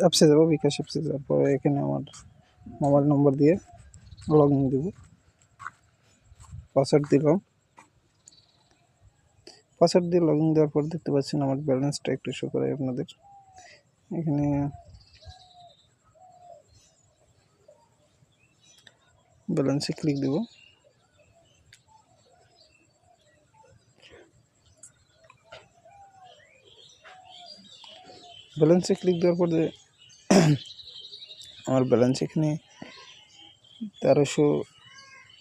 অ্যাপসে যাব, বিকাশ অ্যাপসে যাওয়ার পরে এখানে আমার মোবাইল নম্বর দিয়ে লগ ইন দেবো। পাসওয়ার্ড দিলাম। পাসওয়ার্ড দিয়ে লগ ইন দেওয়ার পর দেখতে পাচ্ছেন আমার ব্যালেন্সটা একটু শো করে আপনাদের। এখানে ব্যালেন্সে ক্লিক দেব। ব্যালেন্সে ক্লিক দেওয়ার পর আমার ব্যালেন্স এখানে তেরোশো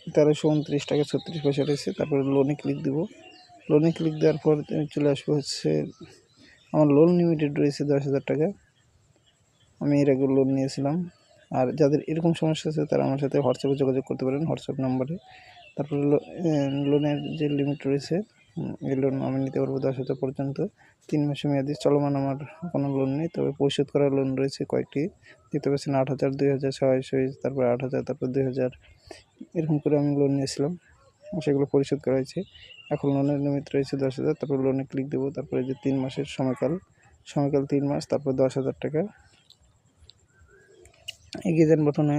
তেরোশো উনত্রিশ টাকা, ছত্রিশ পয়সা রয়েছে। তারপরে লোনে ক্লিক দেব। লোনে ক্লিক দেওয়ার পর চলে আসব হচ্ছে, আমার লোন লিমিটেড রয়েছে দশ হাজার টাকা। আমি এর আগে লোন নিয়েছিলাম। আর যাদের এরকম সমস্যা আছে, তারা আমার সাথে হোয়াটসঅ্যাপে যোগাযোগ করতে পারেন, হোয়াটসঅ্যাপ নাম্বারে। তারপরে লোনের যে লিমিট রয়েছে এই লোন আমি নিতে পারব দশ হাজার পর্যন্ত। তিন মাসে মেয়াদি চলমান আমার কোনো লোন নেই, তবে পরিশোধ করা লোন রয়েছে কয়েকটি। দিতে পারছেন আট হাজার, দুই হাজার ছয়শো তারপর আট হাজার, তারপর দুই হাজার। এরকম করে আমি লোন নিয়েছিলাম, সেগুলো পরিশোধ করা হয়েছে। এখন লোনের লিমিট রয়েছে দশ হাজার, তারপর লোনে ক্লিক দেবো, তারপরে যে তিন মাসের সময়কাল সময়কাল তিন মাস, তারপর দশ হাজার টাকা। এগিয়ে যান বটনে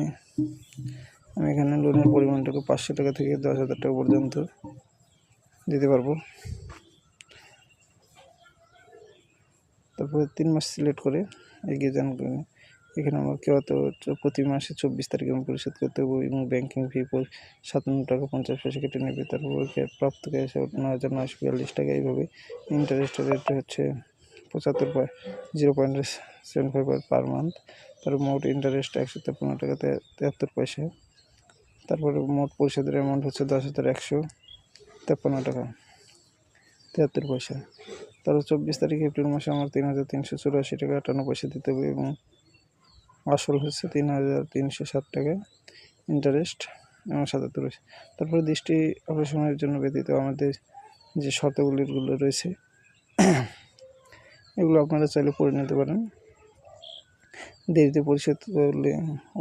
আমি এখানে লোনের পরিমাণটাকে পাঁচশো টাকা থেকে দশ হাজার টাকা পর্যন্ত দিতে পারব। তারপরে তিন মাস সিলেক্ট করে এগিয়ে যান এখানে আমার কেউ তো প্রতি মাসে চব্বিশ তারিখে আমি পরিশোধ করতে হবে এবং ব্যাংকিং ফি সাতান্ন টাকা পঞ্চাশ পয়সা কেটে নেবে। তারপর প্রাপ্ত ক্যাশ নয় হাজার নয়শো বিয়াল্লিশ টাকা এইভাবে ইন্টারেস্ট রেট হচ্ছে পঁচাত্তর zero point seven five per month তার মোট ইন্টারেস্ট একশো তেপ্পান্ন টাকা তেহাত্তর পয়সা। তারপরে মোট পরিশোধের অ্যামাউন্ট হচ্ছে দশ হাজার একশো। তেপ্পান্ন টাকা। তেহাত্তর পয়সা। তারপর চব্বিশ তারিখ এপ্রিল মাসে আমার তিন হাজার তিনশো চুরাশি টাকা আটান্ন পয়সা দিতে হবে এবং আসল হচ্ছে তিন হাজার তিনশো ষাট টাকা ইন্টারেস্ট এবং সাতাত্তর পয়সা। তারপরে দৃষ্টি অপারেশনের জন্য ব্যতীত আমাদের যে শর্তাবলীগুলো রয়েছে, এগুলো আপনারা চাইলে পড়ে নিতে পারেন। দেরিতে পরিশোধ করলে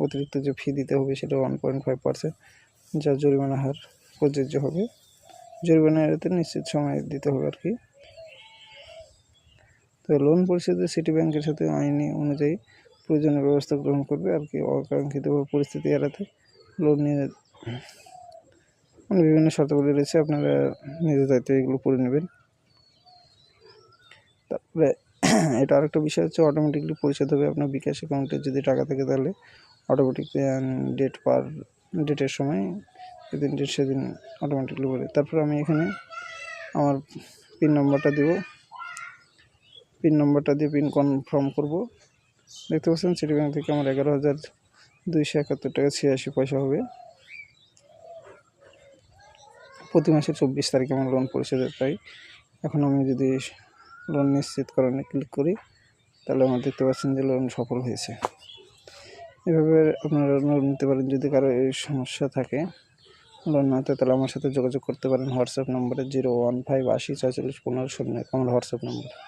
অতিরিক্ত যে ফি দিতে হবে সেটা ওয়ান পয়েন্ট ফাইভ পার্সেন্ট যা জরিমানা হার প্রযোজ্য হবে। জরিমানা এড়াতে নিশ্চিত সময় দিতে হবে আর কি। তো লোন পরিশোধে সিটি ব্যাংকের সাথে আইনি অনুযায়ী প্রয়োজনীয় ব্যবস্থা গ্রহণ করবে আর কি অকাঙ্ক্ষিত পরিস্থিতি এড়াতে লোন নিয়ে মানে বিভিন্ন শর্তাবলী রয়েছে, আপনারা নিজের দায়িত্বে এগুলো পড়ে নেবেন। তারপরে এটা আরেকটা বিষয় হচ্ছে অটোমেটিকলি পরিশোধ হবে আপনার বিকাশ অ্যাকাউন্টে যদি টাকা থাকে তাহলে। অটোমেটিক ডেট পার ডেটের সময় যেদিন ডেট সেদিন অটোমেটিকলি বলে। তারপর আমি এখানে আমার পিন নম্বরটা দেব। পিন নম্বরটা দিয়ে পিন কনফার্ম করব। দেখতে পাচ্ছেন সিটি ব্যাংক থেকে আমার এগারো হাজার দুইশো একাত্তর টাকা ছিয়াশি পয়সা হবে। প্রতি মাসে চব্বিশ তারিখে আমার লোন পরিশোধের তাই। এখন আমি যদি লোন নিশ্চিতকরণে ক্লিক করি, তাহলে আমার দেখতে পাচ্ছেন যে লোন সফল হয়েছে। এভাবে আপনারা লোন নিতে পারেন যদি কারও এই সমস্যা থাকে। লোন না থাকে তাহলে আমার সাথে যোগাযোগ করতে পারেন। হোয়াটসঅ্যাপ নম্বরে জিরো ওয়ান ফাইভ আশি ছয়চল্লিশ পনেরো শূন্য আমার হোয়াটসঅ্যাপ নম্বর।